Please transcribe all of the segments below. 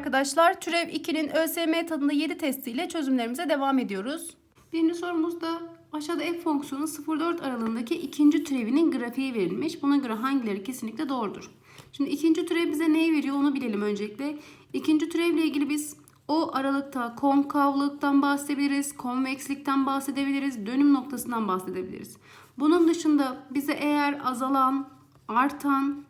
arkadaşlar. Türev 2'nin ÖSYM tadında 7 testiyle çözümlerimize devam ediyoruz. Birinci sorumuzda aşağıda f fonksiyonu 0-4 aralığındaki ikinci türevinin grafiği verilmiş. Buna göre hangileri kesinlikle doğrudur? Şimdi ikinci türev bize neyi veriyor onu bilelim öncelikle. İkinci türevle ilgili biz o aralıkta konkavlıktan bahsedebiliriz, konvekslikten bahsedebiliriz, dönüm noktasından bahsedebiliriz. Bunun dışında bize eğer azalan, artan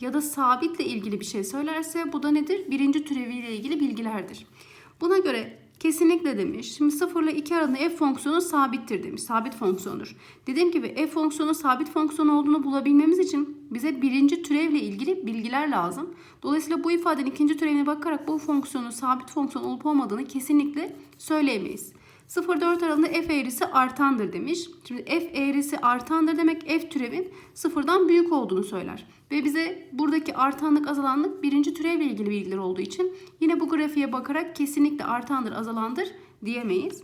ya da sabitle ilgili bir şey söylerse bu da nedir? Birinci türeviyle ilgili bilgilerdir. Buna göre kesinlikle demiş. Şimdi 0 ile 2 arasında f fonksiyonu sabittir demiş. Sabit fonksiyondur. Dediğim gibi f fonksiyonu sabit fonksiyon olduğunu bulabilmemiz için bize birinci türevle ilgili bilgiler lazım. Dolayısıyla bu ifadenin ikinci türevine bakarak bu fonksiyonun sabit fonksiyon olup olmadığını kesinlikle söyleyemeyiz. 0-4 aralığında f eğrisi artandır demiş. Şimdi f eğrisi artandır demek f türevin sıfırdan büyük olduğunu söyler. Ve bize buradaki artanlık azalanlık birinci türevle ilgili bilgiler olduğu için yine bu grafiğe bakarak kesinlikle artandır azalandır diyemeyiz.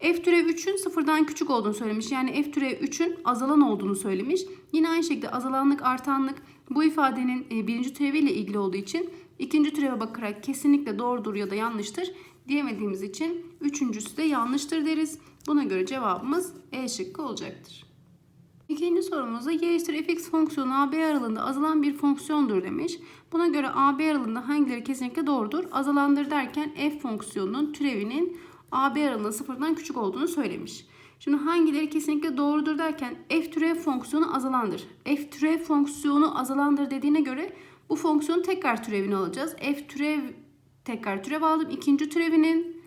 F türev 3'ün sıfırdan küçük olduğunu söylemiş. Yani F türev 3'ün azalan olduğunu söylemiş. Yine aynı şekilde azalanlık artanlık bu ifadenin e, birinci türeviyle ilgili olduğu için ikinci türeve bakarak kesinlikle doğrudur ya da yanlıştır diyemediğimiz için üçüncüsü de yanlıştır deriz. Buna göre cevabımız E şıkkı olacaktır. İkinci sorumuzda y eşittir fx fonksiyonu AB aralığında azalan bir fonksiyondur demiş. Buna göre AB aralığında hangileri kesinlikle doğrudur? Azalandır derken f fonksiyonunun türevinin AB aralığında sıfırdan küçük olduğunu söylemiş. Şimdi hangileri kesinlikle doğrudur derken f türev fonksiyonu azalandır. f türev fonksiyonu azalandır dediğine göre bu fonksiyonun tekrar türevini alacağız. f türev tekrar türev aldım. İkinci türevinin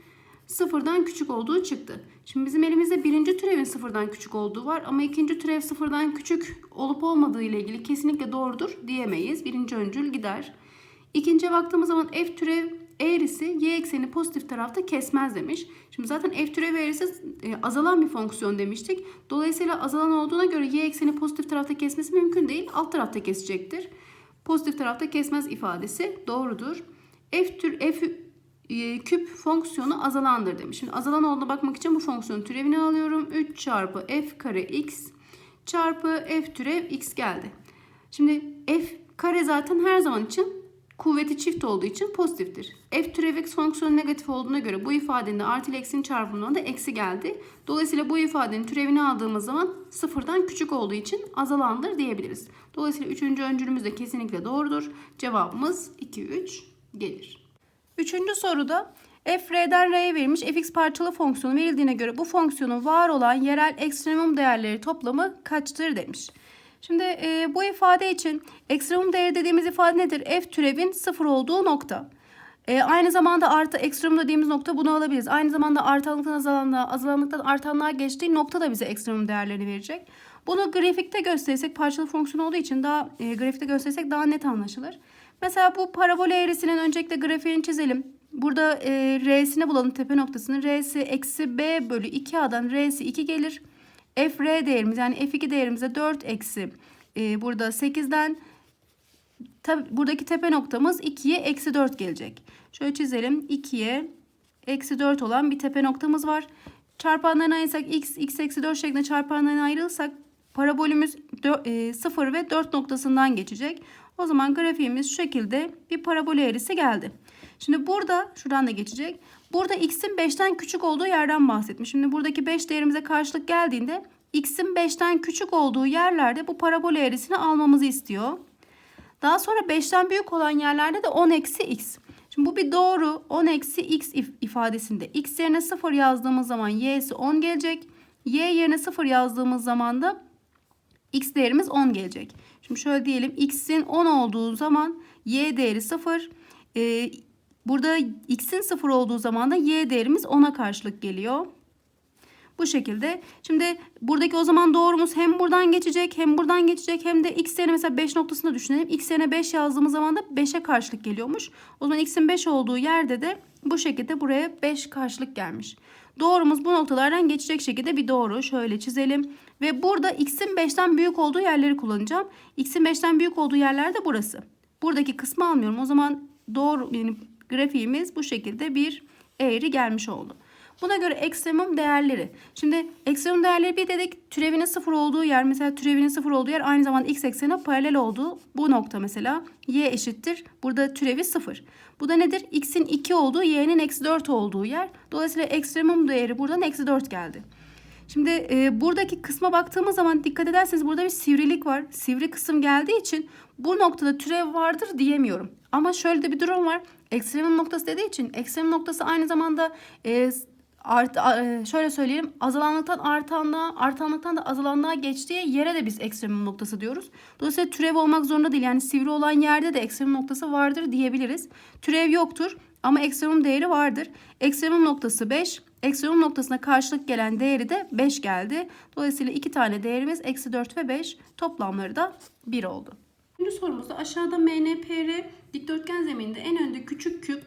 sıfırdan küçük olduğu çıktı. Şimdi bizim elimizde birinci türevin sıfırdan küçük olduğu var ama ikinci türev sıfırdan küçük olup olmadığı ile ilgili kesinlikle doğrudur diyemeyiz. Birinci öncül gider. İkinciye baktığımız zaman f türev eğrisi y ekseni pozitif tarafta kesmez demiş. Şimdi zaten f türev eğrisi e, azalan bir fonksiyon demiştik. Dolayısıyla azalan olduğuna göre y ekseni pozitif tarafta kesmesi mümkün değil. Alt tarafta kesecektir. Pozitif tarafta kesmez ifadesi doğrudur. F tür f e, küp fonksiyonu azalandır demiş. Şimdi azalan olduğuna bakmak için bu fonksiyonun türevini alıyorum. 3 çarpı f kare x çarpı f türev x geldi. Şimdi f kare zaten her zaman için kuvveti çift olduğu için pozitiftir. f türev x fonksiyonu negatif olduğuna göre bu ifadenin de artı ile eksinin çarpımından da eksi geldi. Dolayısıyla bu ifadenin türevini aldığımız zaman sıfırdan küçük olduğu için azalandır diyebiliriz. Dolayısıyla üçüncü öncülümüz de kesinlikle doğrudur. Cevabımız 2, 3 gelir. Üçüncü soruda f r'den r'ye verilmiş fx parçalı fonksiyonu verildiğine göre bu fonksiyonun var olan yerel ekstremum değerleri toplamı kaçtır demiş. Şimdi e, bu ifade için ekstremum değeri dediğimiz ifade nedir? F türevin sıfır olduğu nokta. E, aynı zamanda artı ekstremum dediğimiz nokta bunu alabiliriz. Aynı zamanda artanlıktan azalanlığa, azalanlıktan artanlığa geçtiği nokta da bize ekstremum değerlerini verecek. Bunu grafikte gösterirsek parçalı fonksiyon olduğu için daha e, grafikte gösterirsek daha net anlaşılır. Mesela bu parabol eğrisinin öncelikle grafiğini çizelim. Burada e, R'sini bulalım tepe noktasını. R'si eksi B bölü 2A'dan R'si 2 gelir. F R değerimiz yani F2 değerimize 4 eksi e, burada 8'den tabi buradaki tepe noktamız 2'ye eksi 4 gelecek. Şöyle çizelim. 2'ye eksi 4 olan bir tepe noktamız var. Çarpanlarını ayırsak x, x eksi 4 şeklinde çarpanlarına ayrılırsak parabolümüz 0 ve 4 noktasından geçecek. O zaman grafiğimiz şu şekilde bir parabol eğrisi geldi. Şimdi burada şuradan da geçecek. Burada x'in 5'ten küçük olduğu yerden bahsetmiş. Şimdi buradaki 5 değerimize karşılık geldiğinde x'in 5'ten küçük olduğu yerlerde bu parabol eğrisini almamızı istiyor. Daha sonra 5'ten büyük olan yerlerde de 10 eksi x. Şimdi bu bir doğru 10 eksi x ifadesinde x yerine 0 yazdığımız zaman y'si 10 gelecek. y yerine 0 yazdığımız zaman da x değerimiz 10 gelecek. Şimdi şöyle diyelim x'in 10 olduğu zaman y değeri 0. Ee, burada x'in 0 olduğu zaman da y değerimiz 10'a karşılık geliyor. Bu şekilde. Şimdi buradaki o zaman doğrumuz hem buradan geçecek hem buradan geçecek hem de x yerine mesela 5 noktasında düşünelim. x yerine 5 yazdığımız zaman da 5'e karşılık geliyormuş. O zaman x'in 5 olduğu yerde de bu şekilde buraya 5 karşılık gelmiş. Doğrumuz bu noktalardan geçecek şekilde bir doğru. Şöyle çizelim. Ve burada x'in 5'ten büyük olduğu yerleri kullanacağım. x'in 5'ten büyük olduğu yerler de burası. Buradaki kısmı almıyorum. O zaman doğru yani grafiğimiz bu şekilde bir eğri gelmiş oldu. Buna göre ekstremum değerleri. Şimdi ekstremum değerleri bir dedik türevinin sıfır olduğu yer mesela türevinin sıfır olduğu yer aynı zamanda x eksenine paralel olduğu bu nokta mesela y eşittir. Burada türevi sıfır. Bu da nedir? x'in 2 olduğu y'nin eksi 4 olduğu yer. Dolayısıyla ekstremum değeri buradan eksi 4 geldi. Şimdi e, buradaki kısma baktığımız zaman dikkat ederseniz burada bir sivrilik var. Sivri kısım geldiği için bu noktada türev vardır diyemiyorum. Ama şöyle de bir durum var. Ekstremum noktası dediği için ekstremum noktası aynı zamanda e, art, e, şöyle söyleyelim azalanlıktan artanlığa artanlıktan da azalanlığa geçtiği yere de biz ekstremum noktası diyoruz. Dolayısıyla türev olmak zorunda değil. Yani sivri olan yerde de ekstremum noktası vardır diyebiliriz. Türev yoktur ama ekstremum değeri vardır. Ekstremum noktası 5. Ekstremum noktasına karşılık gelen değeri de 5 geldi. Dolayısıyla iki tane değerimiz eksi 4 ve 5 toplamları da 1 oldu. Şimdi sorumuzda aşağıda MNPR dikdörtgen zemininde en önde küçük küp,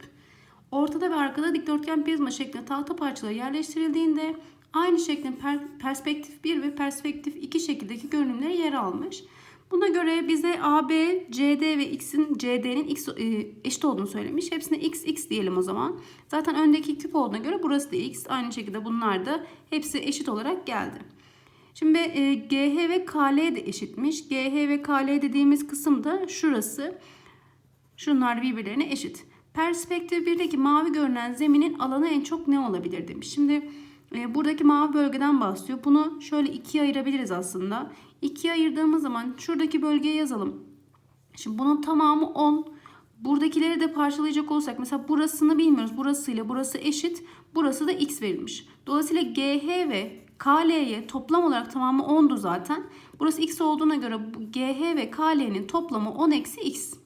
ortada ve arkada dikdörtgen prizma şeklinde tahta parçaları yerleştirildiğinde aynı şeklin per- perspektif 1 ve perspektif 2 şekildeki görünümleri yer almış. Buna göre bize AB, CD ve X'in CD'nin X e, eşit olduğunu söylemiş. Hepsine X, X diyelim o zaman. Zaten öndeki küp olduğuna göre burası da X. Aynı şekilde bunlar da hepsi eşit olarak geldi. Şimdi e, GH ve KL de eşitmiş. GH ve KL dediğimiz kısım da şurası. Şunlar birbirlerine eşit. Perspektif 1'deki mavi görünen zeminin alanı en çok ne olabilir demiş. Şimdi e, buradaki mavi bölgeden bahsediyor. Bunu şöyle ikiye ayırabiliriz aslında. İkiye ayırdığımız zaman şuradaki bölgeye yazalım. Şimdi bunun tamamı 10. Buradakileri de parçalayacak olsak mesela burasını bilmiyoruz. Burasıyla burası eşit. Burası da x verilmiş. Dolayısıyla GH ve KL'ye toplam olarak tamamı 10'du zaten. Burası x olduğuna göre GH ve KL'nin toplamı 10 eksi x.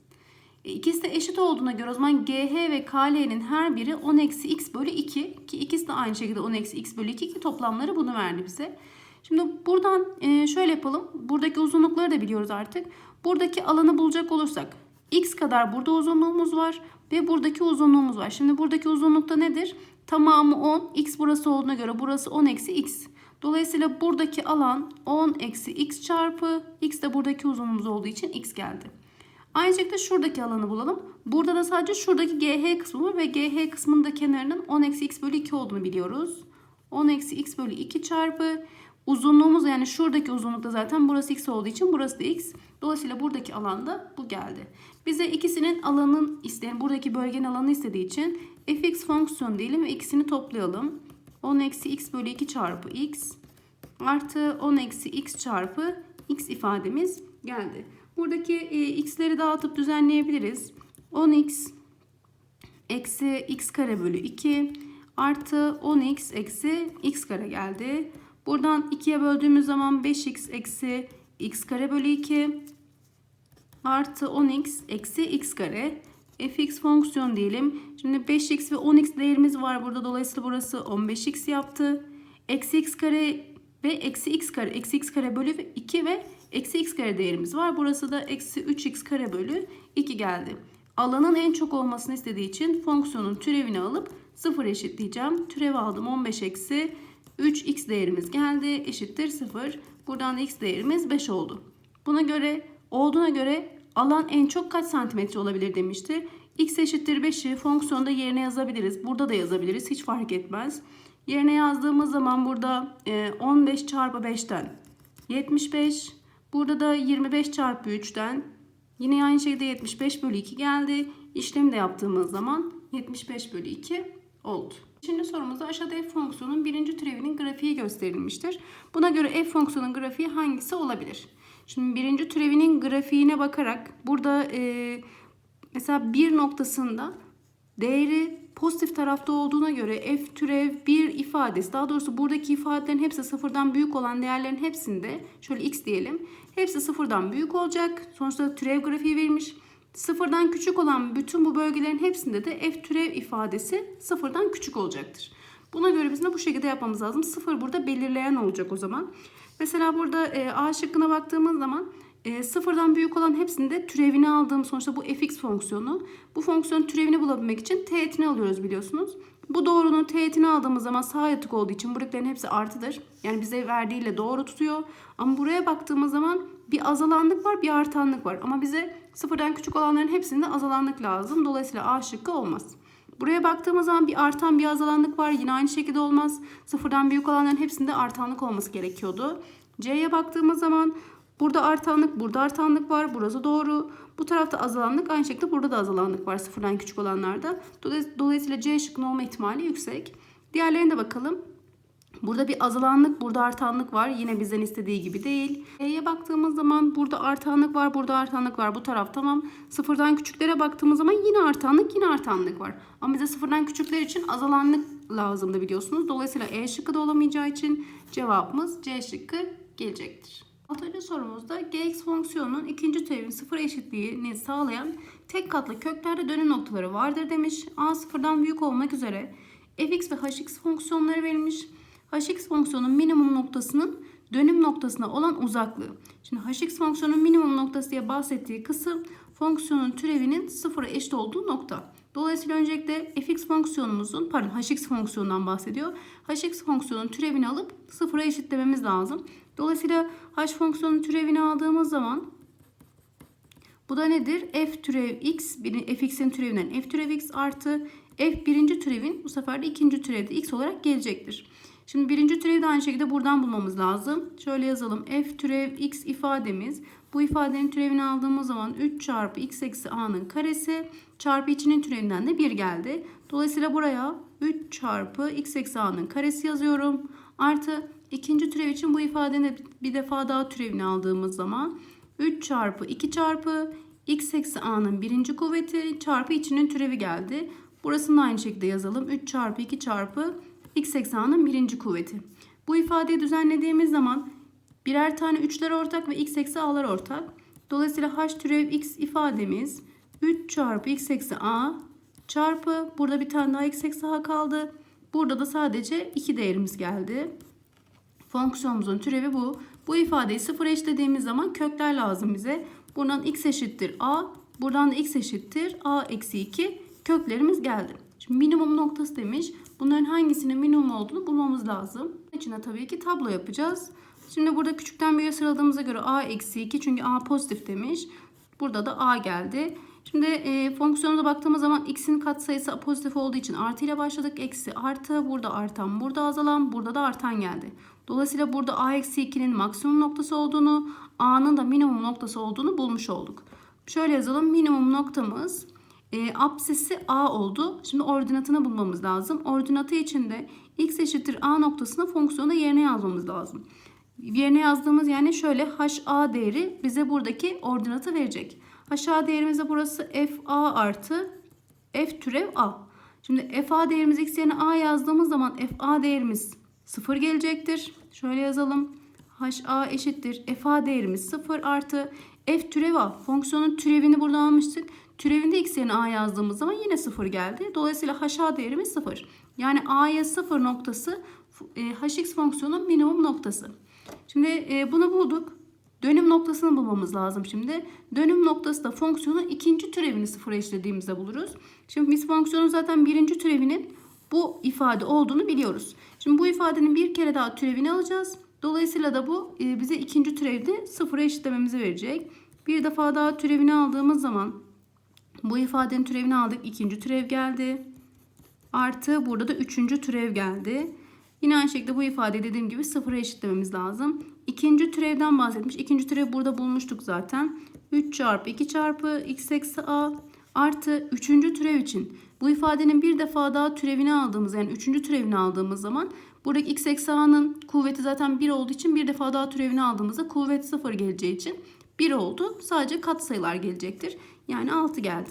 İkisi de eşit olduğuna göre o zaman GH ve KL'nin her biri 10 eksi x bölü 2 ki ikisi de aynı şekilde 10 eksi x bölü 2 ki toplamları bunu verdi bize. Şimdi buradan e, şöyle yapalım. Buradaki uzunlukları da biliyoruz artık. Buradaki alanı bulacak olursak x kadar burada uzunluğumuz var ve buradaki uzunluğumuz var. Şimdi buradaki uzunlukta nedir? Tamamı 10. x burası olduğuna göre burası 10 eksi x. Dolayısıyla buradaki alan 10 eksi x çarpı x de buradaki uzunluğumuz olduğu için x geldi. Aynı şekilde şuradaki alanı bulalım. Burada da sadece şuradaki GH kısmı var ve GH kısmının da kenarının 10 eksi x bölü 2 olduğunu biliyoruz. 10 eksi x bölü 2 çarpı uzunluğumuz yani şuradaki uzunlukta zaten burası x olduğu için burası da x. Dolayısıyla buradaki alanda bu geldi. Bize ikisinin alanın isteyen buradaki bölgenin alanı istediği için fx fonksiyon diyelim ve ikisini toplayalım. 10 eksi x bölü 2 çarpı x artı 10 eksi x çarpı x ifademiz geldi. Buradaki e, x'leri dağıtıp düzenleyebiliriz. 10x eksi x kare bölü 2 artı 10x eksi x kare geldi. Buradan 2'ye böldüğümüz zaman 5x eksi x kare bölü 2 artı 10x eksi x kare fx fonksiyon diyelim. Şimdi 5x ve 10x değerimiz var burada. Dolayısıyla burası 15x yaptı. Eksi x kare ve eksi x kare. Eksi x kare bölü 2 ve eksi x kare değerimiz var. Burası da eksi 3x kare bölü 2 geldi. Alanın en çok olmasını istediği için fonksiyonun türevini alıp 0 eşitleyeceğim. Türev aldım 15 eksi 3x değerimiz geldi eşittir 0. Buradan da x değerimiz 5 oldu. Buna göre olduğuna göre alan en çok kaç santimetre olabilir demiştir. x eşittir 5'i fonksiyonda yerine yazabiliriz. Burada da yazabiliriz. Hiç fark etmez. Yerine yazdığımız zaman burada 15 çarpı 5'ten 75. Burada da 25 çarpı 3'ten yine aynı şekilde 75 bölü 2 geldi. İşlemi de yaptığımız zaman 75 bölü 2 oldu. Şimdi sorumuzda aşağıda f fonksiyonun birinci türevinin grafiği gösterilmiştir. Buna göre f fonksiyonun grafiği hangisi olabilir? Şimdi birinci türevinin grafiğine bakarak burada e, mesela bir noktasında değeri pozitif tarafta olduğuna göre f türev 1 ifadesi daha doğrusu buradaki ifadelerin hepsi sıfırdan büyük olan değerlerin hepsinde şöyle x diyelim hepsi sıfırdan büyük olacak. Sonuçta türev grafiği verilmiş. Sıfırdan küçük olan bütün bu bölgelerin hepsinde de f türev ifadesi sıfırdan küçük olacaktır. Buna göre bizim de bu şekilde yapmamız lazım. Sıfır burada belirleyen olacak o zaman. Mesela burada e, A şıkkına baktığımız zaman e, sıfırdan büyük olan hepsinde türevini aldığım sonuçta bu fx fonksiyonu. Bu fonksiyonun türevini bulabilmek için teğetini alıyoruz biliyorsunuz. Bu doğrunun teğetini aldığımız zaman sağ yatık olduğu için buradakların hepsi artıdır. Yani bize verdiğiyle doğru tutuyor. Ama buraya baktığımız zaman bir azalanlık var bir artanlık var. Ama bize sıfırdan küçük olanların hepsinde azalanlık lazım. Dolayısıyla A şıkkı olmaz. Buraya baktığımız zaman bir artan bir azalanlık var. Yine aynı şekilde olmaz. Sıfırdan büyük olanların hepsinde artanlık olması gerekiyordu. C'ye baktığımız zaman burada artanlık, burada artanlık var. Burası doğru. Bu tarafta azalanlık aynı şekilde burada da azalanlık var sıfırdan küçük olanlarda. Dolay- Dolayısıyla C şıkkının olma ihtimali yüksek. Diğerlerine de bakalım. Burada bir azalanlık, burada artanlık var. Yine bizden istediği gibi değil. E'ye baktığımız zaman burada artanlık var, burada artanlık var. Bu taraf tamam. Sıfırdan küçüklere baktığımız zaman yine artanlık, yine artanlık var. Ama bize sıfırdan küçükler için azalanlık lazımdı biliyorsunuz. Dolayısıyla E şıkkı da olamayacağı için cevabımız C şıkkı gelecektir. Altıncı sorumuzda gx fonksiyonunun ikinci türevin sıfır eşitliğini sağlayan tek katlı köklerde dönüm noktaları vardır demiş. A sıfırdan büyük olmak üzere fx ve hx fonksiyonları verilmiş. hx fonksiyonun minimum noktasının dönüm noktasına olan uzaklığı. Şimdi hx fonksiyonun minimum noktası diye bahsettiği kısım fonksiyonun türevinin sıfıra eşit olduğu nokta. Dolayısıyla öncelikle fx fonksiyonumuzun, pardon hx fonksiyonundan bahsediyor. hx fonksiyonun türevini alıp sıfıra eşitlememiz lazım. Dolayısıyla h fonksiyonun türevini aldığımız zaman bu da nedir? f türev x, fx'in türevinden f türev x artı f birinci türevin bu sefer de ikinci türevde x olarak gelecektir. Şimdi birinci türevi de aynı şekilde buradan bulmamız lazım. Şöyle yazalım. f türev x ifademiz. Bu ifadenin türevini aldığımız zaman 3 çarpı x eksi a'nın karesi çarpı içinin türevinden de 1 geldi. Dolayısıyla buraya 3 çarpı x eksi a'nın karesi yazıyorum. Artı ikinci türev için bu ifadenin bir defa daha türevini aldığımız zaman 3 çarpı 2 çarpı x eksi a'nın birinci kuvveti çarpı içinin türevi geldi. Burasını da aynı şekilde yazalım. 3 çarpı 2 çarpı x eksi a'nın birinci kuvveti. Bu ifadeyi düzenlediğimiz zaman birer tane 3'ler ortak ve x eksi a'lar ortak. Dolayısıyla h türev x ifademiz 3 çarpı x eksi a çarpı burada bir tane daha x eksi a kaldı. Burada da sadece 2 değerimiz geldi. Fonksiyonumuzun türevi bu. Bu ifadeyi sıfıra eşitlediğimiz zaman kökler lazım bize. Buradan x eşittir a. Buradan da x eşittir a eksi 2. Köklerimiz geldi. Şimdi minimum noktası demiş. Bunların hangisinin minimum olduğunu bulmamız lazım. İçine tabii ki tablo yapacağız. Şimdi burada küçükten büyüğe sıraladığımıza göre a eksi 2 çünkü a pozitif demiş. Burada da a geldi. Şimdi e, fonksiyonuna baktığımız zaman x'in katsayısı pozitif olduğu için artı ile başladık. Eksi artı burada artan burada azalan burada da artan geldi. Dolayısıyla burada a eksi 2'nin maksimum noktası olduğunu a'nın da minimum noktası olduğunu bulmuş olduk. Şöyle yazalım minimum noktamız e, apsisi a oldu. Şimdi ordinatını bulmamız lazım. Ordinatı için de x eşittir a noktasını fonksiyonda yerine yazmamız lazım. Yerine yazdığımız yani şöyle HA değeri bize buradaki ordinatı verecek. HA değerimiz de burası FA artı F türev A. Şimdi FA değerimiz x yerine A yazdığımız zaman FA değerimiz 0 gelecektir. Şöyle yazalım. HA eşittir. FA değerimiz 0 artı F türev A. Fonksiyonun türevini burada almıştık. Türevinde x yerine A yazdığımız zaman yine 0 geldi. Dolayısıyla HA değerimiz 0. Yani A'ya 0 noktası e, hx fonksiyonun minimum noktası. Şimdi e, bunu bulduk. Dönüm noktasını bulmamız lazım şimdi. Dönüm noktası da fonksiyonun ikinci türevini sıfıra eşlediğimizde buluruz. Şimdi biz fonksiyonun zaten birinci türevinin bu ifade olduğunu biliyoruz. Şimdi bu ifadenin bir kere daha türevini alacağız. Dolayısıyla da bu e, bize ikinci türevde sıfıra eşitlememizi verecek. Bir defa daha türevini aldığımız zaman bu ifadenin türevini aldık. ikinci türev geldi. Artı burada da üçüncü türev geldi. Yine aynı şekilde bu ifadeyi dediğim gibi sıfıra eşitlememiz lazım. İkinci türevden bahsetmiş. İkinci türevi burada bulmuştuk zaten. 3 çarpı 2 çarpı x eksi a artı üçüncü türev için bu ifadenin bir defa daha türevini aldığımız yani üçüncü türevini aldığımız zaman buradaki x eksi a'nın kuvveti zaten 1 olduğu için bir defa daha türevini aldığımızda kuvvet 0 geleceği için 1 oldu. Sadece katsayılar gelecektir. Yani 6 geldi.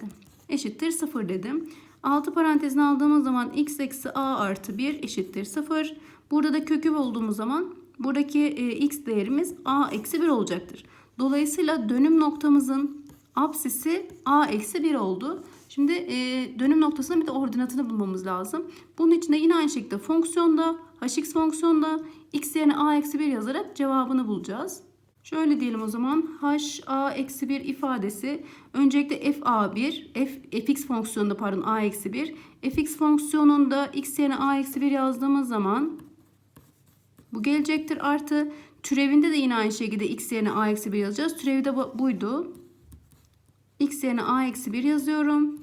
Eşittir 0 dedim. 6 parantezine aldığımız zaman x eksi a artı 1 eşittir 0. Burada da kökü bulduğumuz zaman buradaki e, x değerimiz a eksi 1 olacaktır. Dolayısıyla dönüm noktamızın apsisi a eksi 1 oldu. Şimdi e, dönüm noktasının bir de ordinatını bulmamız lazım. Bunun için de yine aynı şekilde fonksiyonda hx fonksiyonda x yerine a eksi 1 yazarak cevabını bulacağız. Şöyle diyelim o zaman h a eksi 1 ifadesi öncelikle f a1 f fx fonksiyonunda pardon a eksi 1 fx fonksiyonunda x yerine a eksi 1 yazdığımız zaman bu gelecektir artı türevinde de yine aynı şekilde x yerine a eksi 1 yazacağız. Türevi de bu- buydu. x yerine a eksi 1 yazıyorum.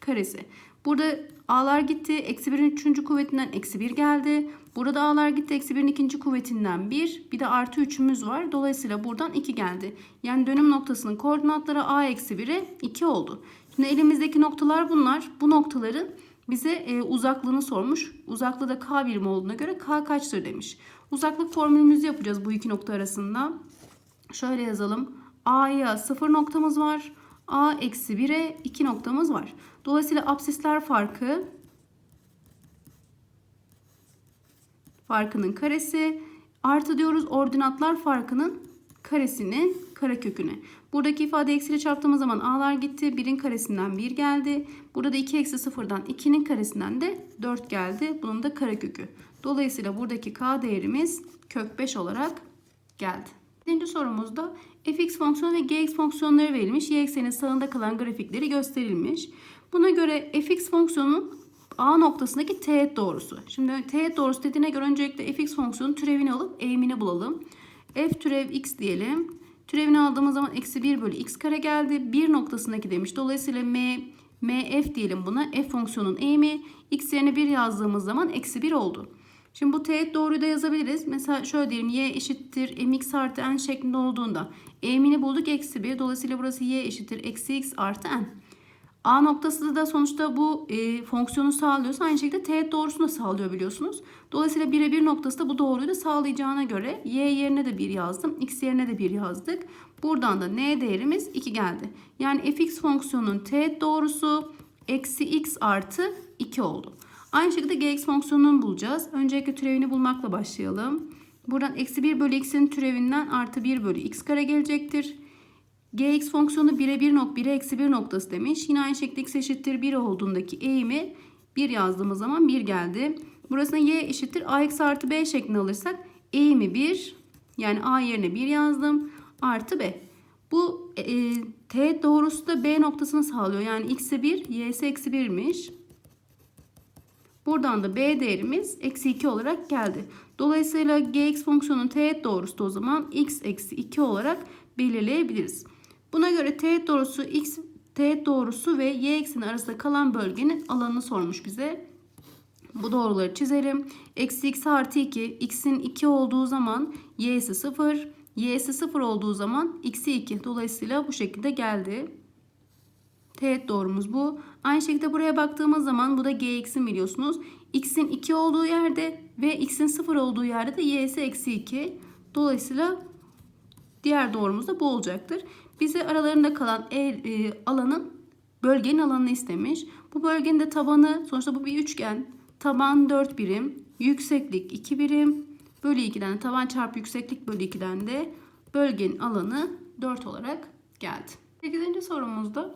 Karesi. Burada A'lar gitti. Eksi 1'in 3. kuvvetinden eksi 1 geldi. Burada A'lar gitti. Eksi 1'in 2. kuvvetinden 1. Bir de artı 3'ümüz var. Dolayısıyla buradan 2 geldi. Yani dönüm noktasının koordinatları A eksi 1'e 2 oldu. Şimdi elimizdeki noktalar bunlar. Bu noktaların bize e, uzaklığını sormuş. Uzaklığı da K birimi olduğuna göre K kaçtır demiş. Uzaklık formülümüzü yapacağız bu iki nokta arasında. Şöyle yazalım. A'ya 0 noktamız var. A eksi 1'e 2 noktamız var. Dolayısıyla absisler farkı farkının karesi artı diyoruz ordinatlar farkının karesinin kareköküne. Buradaki ifade eksiyle çarptığımız zaman a'lar gitti. 1'in karesinden 1 geldi. Burada 2 eksi 0'dan 2'nin karesinden de 4 geldi. Bunun da karekökü. Dolayısıyla buradaki k değerimiz kök 5 olarak geldi. Birinci sorumuzda fx fonksiyonu ve gx fonksiyonları verilmiş. Y eksenin sağında kalan grafikleri gösterilmiş. Buna göre fx fonksiyonunun A noktasındaki teğet doğrusu. Şimdi teğet doğrusu dediğine göre öncelikle fx fonksiyonun türevini alıp eğimini bulalım. f türev x diyelim. Türevini aldığımız zaman eksi 1 bölü x kare geldi. 1 noktasındaki demiş. Dolayısıyla m, mf diyelim buna. f fonksiyonun eğimi. x yerine 1 yazdığımız zaman eksi 1 oldu. Şimdi bu teğet doğruyu da yazabiliriz. Mesela şöyle diyelim y eşittir mx artı n şeklinde olduğunda eğimini bulduk eksi 1. Dolayısıyla burası y eşittir eksi x artı n. A noktası da sonuçta bu e, fonksiyonu sağlıyorsa aynı şekilde teğet doğrusunu da sağlıyor biliyorsunuz. Dolayısıyla 1'e 1 noktası da bu doğruyu da sağlayacağına göre y yerine de 1 yazdım. x yerine de 1 yazdık. Buradan da n değerimiz 2 geldi. Yani fx fonksiyonunun teğet doğrusu eksi x artı 2 oldu. Aynı şekilde gx fonksiyonunu bulacağız. Öncelikle türevini bulmakla başlayalım. Buradan eksi 1 bölü x'in türevinden artı 1 bölü x kare gelecektir. Gx fonksiyonu 1'e 1 nok 1'e eksi 1 noktası demiş. Yine aynı şekilde x eşittir 1 olduğundaki eğimi 1 yazdığımız zaman 1 geldi. Burasına y eşittir ax artı b şeklinde alırsak eğimi 1 yani a yerine 1 yazdım artı b. Bu e, teğet doğrusu da b noktasını sağlıyor. Yani x'e 1 y'se eksi 1'miş. Buradan da b değerimiz eksi 2 olarak geldi. Dolayısıyla gx fonksiyonun teğet doğrusu da o zaman x eksi 2 olarak belirleyebiliriz. Buna göre teğet doğrusu x teğet doğrusu ve y ekseni arasında kalan bölgenin alanını sormuş bize. Bu doğruları çizelim. Eksi x artı 2. x'in 2 olduğu zaman y'si 0. y'si 0 olduğu zaman x'i 2. Dolayısıyla bu şekilde geldi. Teğet doğrumuz bu. Aynı şekilde buraya baktığımız zaman bu da gx'in biliyorsunuz. x'in 2 olduğu yerde ve x'in 0 olduğu yerde de y'si eksi 2. Dolayısıyla diğer doğrumuz da bu olacaktır. Bize aralarında kalan e, e, alanın bölgenin alanını istemiş. Bu bölgenin de tabanı sonuçta bu bir üçgen. Taban 4 birim, yükseklik 2 birim. Bölü 2'den taban çarpı yükseklik bölü 2'den de bölgenin alanı 4 olarak geldi. 8. sorumuzda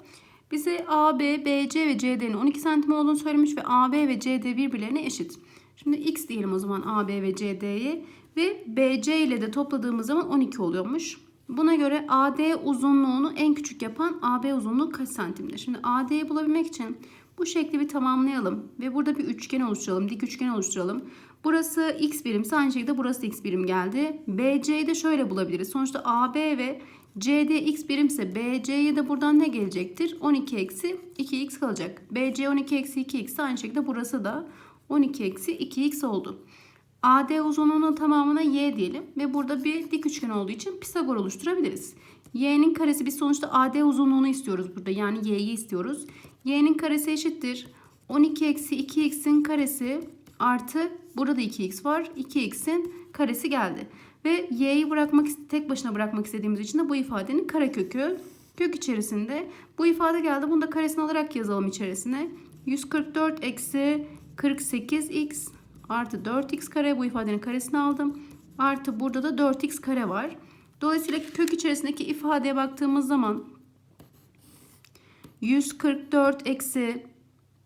bize AB, BC ve CD'nin 12 santim olduğunu söylemiş ve AB ve CD birbirlerine eşit. Şimdi x diyelim o zaman AB ve CD'ye ve BC ile de topladığımız zaman 12 oluyormuş. Buna göre AD uzunluğunu en küçük yapan AB uzunluğu kaç santimdir? Şimdi AD'yi bulabilmek için bu şekli bir tamamlayalım ve burada bir üçgen oluşturalım, dik üçgen oluşturalım. Burası x birimse aynı şekilde burası x birim geldi. BC'yi de şöyle bulabiliriz. Sonuçta AB ve CD x birimse BC'ye de buradan ne gelecektir? 12 eksi 2x kalacak. BC 12 eksi 2x aynı şekilde burası da 12 eksi 2x oldu. AD uzunluğunun tamamına y diyelim ve burada bir dik üçgen olduğu için Pisagor oluşturabiliriz. Y'nin karesi biz sonuçta AD uzunluğunu istiyoruz burada. Yani y'yi istiyoruz. Y'nin karesi eşittir. 12 eksi 2x'in karesi artı burada 2x var. 2x'in karesi geldi. Ve y'yi bırakmak tek başına bırakmak istediğimiz için de bu ifadenin karekökü kök içerisinde bu ifade geldi. Bunu da karesini alarak yazalım içerisine. 144 eksi 48x artı 4x kare bu ifadenin karesini aldım. Artı burada da 4x kare var. Dolayısıyla kök içerisindeki ifadeye baktığımız zaman 144 eksi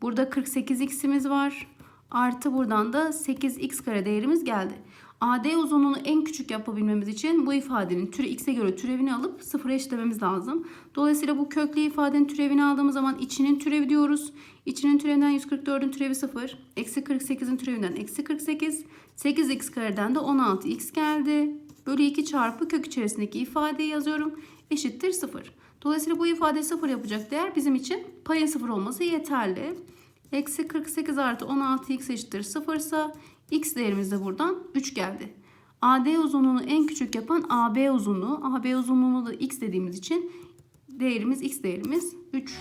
burada 48x'imiz var. Artı buradan da 8x kare değerimiz geldi. AD uzunluğunu en küçük yapabilmemiz için bu ifadenin türü x'e göre türevini alıp sıfıra eşitlememiz lazım. Dolayısıyla bu köklü ifadenin türevini aldığımız zaman içinin türevi diyoruz. İçinin türevinden 144'ün türevi 0. Eksi 48'in türevinden eksi 48. 8x kareden de 16x geldi. Bölü 2 çarpı kök içerisindeki ifadeyi yazıyorum. Eşittir 0. Dolayısıyla bu ifade 0 yapacak değer bizim için payın 0 olması yeterli. Eksi 48 artı 16x eşittir 0 ise x değerimiz de buradan 3 geldi. AD uzunluğunu en küçük yapan AB uzunluğu. AB uzunluğunu da x dediğimiz için değerimiz x değerimiz 3.